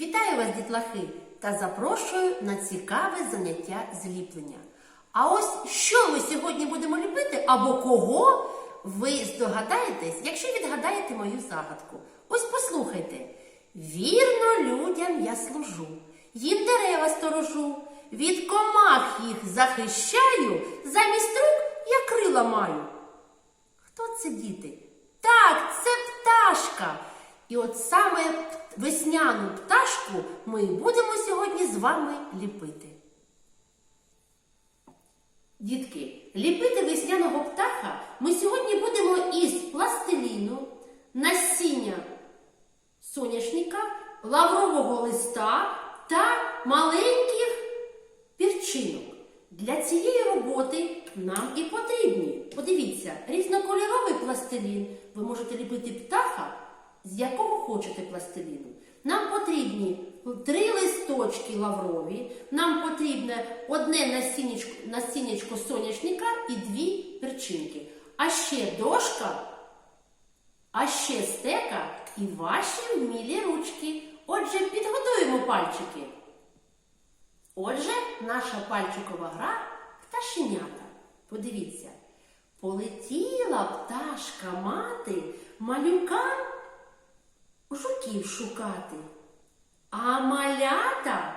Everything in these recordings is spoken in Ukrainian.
Вітаю вас, дітлахи, та запрошую на цікаве заняття зліплення. А ось що ми сьогодні будемо ліпити або кого ви здогадаєтесь, якщо відгадаєте мою загадку. Ось послухайте. Вірно людям я служу, їм дерева сторожу, від комах їх захищаю, замість рук я крила маю. Хто це діти? Так, це пташка. І от саме весняну пташку ми будемо сьогодні з вами ліпити. Дітки, ліпити весняного птаха ми сьогодні будемо із пластиліну, насіння соняшника, лаврового листа та маленьких пірчинок. Для цієї роботи нам і потрібні. Подивіться, різнокольоровий пластилін. Ви можете ліпити птаха, з якого хочете пластиліну. Нам потрібні три листочки лаврові, нам потрібне одне насіннячко, насіннячко соняшника і дві перчинки. А ще дошка, а ще стека і ваші вмілі ручки. Отже, підготуємо пальчики. Отже, наша пальчикова гра пташенята. Подивіться, полетіла пташка мати малюкам жуків шукати, а малята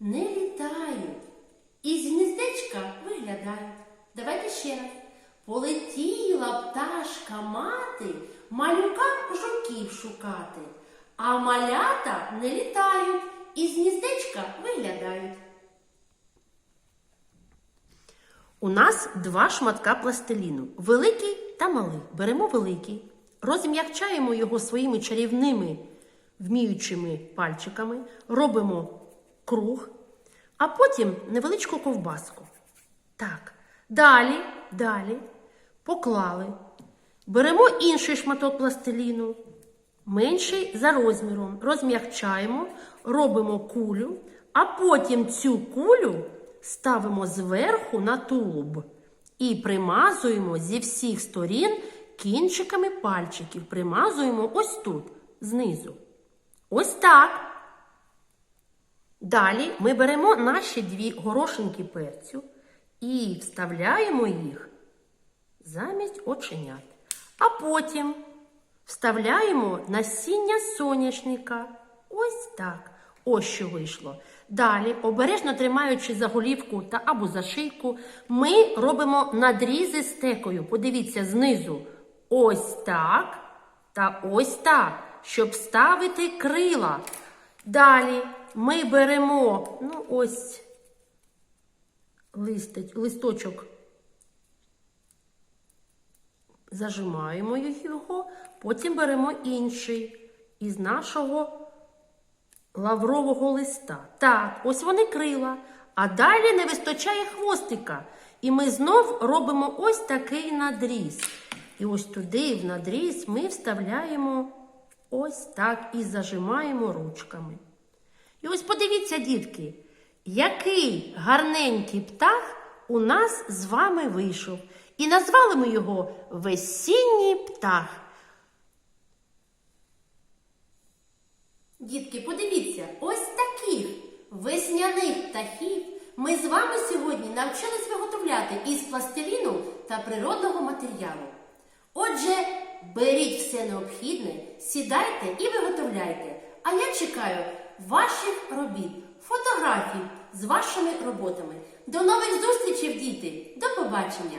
не літають і з гніздечка виглядають. Давайте ще раз. Полетіла пташка мати малюкам жуків шукати, а малята не літають і з гніздечка виглядають. У нас два шматка пластиліну великий та малий. Беремо великий, розм'якчаємо його своїми чарівними вміючими пальчиками, робимо круг, а потім невеличку ковбаску. Так, далі, далі поклали. Беремо інший шматок пластиліну, менший за розміром, розм'якчаємо, робимо кулю, а потім цю кулю ставимо зверху на тулуб і примазуємо зі всіх сторін кінчиками пальчиків. Примазуємо ось тут, знизу. Ось так. Далі ми беремо наші дві горошинки перцю і вставляємо їх замість оченят. А потім вставляємо насіння соняшника. Ось так. Ось що вийшло. Далі, обережно тримаючи за голівку та або за шийку, ми робимо надрізи стекою. Подивіться знизу. Ось так та ось так, щоб ставити крила. Далі ми беремо, ну ось листочок зажимаємо його, потім беремо інший із нашого лаврового листа. Так, ось вони крила. А далі не вистачає хвостика. І ми знов робимо ось такий надріз. І ось туди, в надріз, ми вставляємо ось так і зажимаємо ручками. І ось подивіться, дітки, який гарненький птах у нас з вами вийшов. І назвали ми його весінній птах. Дітки, подивіться, ось таких весняних птахів ми з вами сьогодні навчились виготовляти із пластиліну та природного матеріалу. Отже, беріть все необхідне, сідайте і виготовляйте. А я чекаю ваших робіт, фотографій з вашими роботами. До нових зустрічей, діти! До побачення!